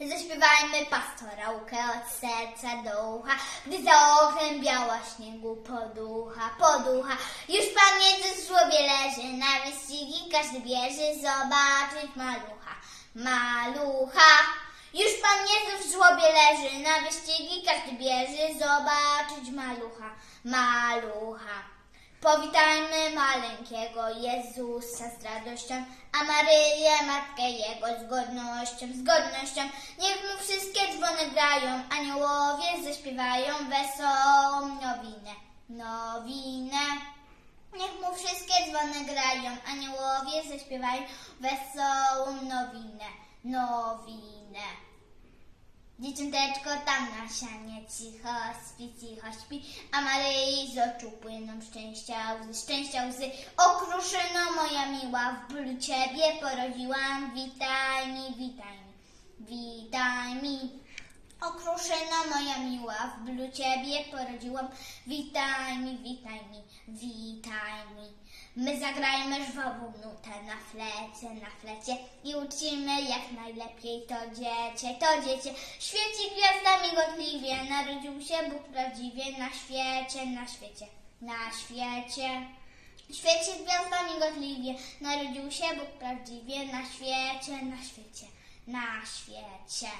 Zaśpiewajmy pastorałkę od serca do ucha, gdy za oknem biała śniegu poducha, poducha. Już Pan Jezus w żłobie leży, na wyścigi każdy bierze zobaczyć malucha, malucha. Już Pan Jezus w żłobie leży, na wyścigi każdy bierze zobaczyć malucha, malucha. Powitajmy maleńkiego Jezusa z radością, a Maryję, Matkę Jego z godnością, z godnością. Niech mu wszystkie dzwony grają, aniołowie zaśpiewają wesołą nowinę, nowinę. Niech mu wszystkie dzwony grają, aniołowie zaśpiewają wesołą nowinę, nowinę. Dzieciąteczko tam na sianie cicho śpi, cicho śpi, a Maryi z oczu płyną szczęścia łzy, szczęścia łzy. Okruszyno moja miła, w bólu Ciebie porodziłam, witaj mi, witaj mi, witaj mi. Okruszyno moja miła, w bólu Ciebie porodziłam, witaj mi, witaj mi, witaj mi. My zagrajmy żwawą nutę na flecie, na flecie i uczymy jak najlepiej to dziecię, to dziecię. Świeci gwiazda migotliwie, narodził się Bóg prawdziwie na świecie, na świecie, na świecie. Świeci gwiazda migotliwie, narodził się Bóg prawdziwie na świecie, na świecie, na świecie.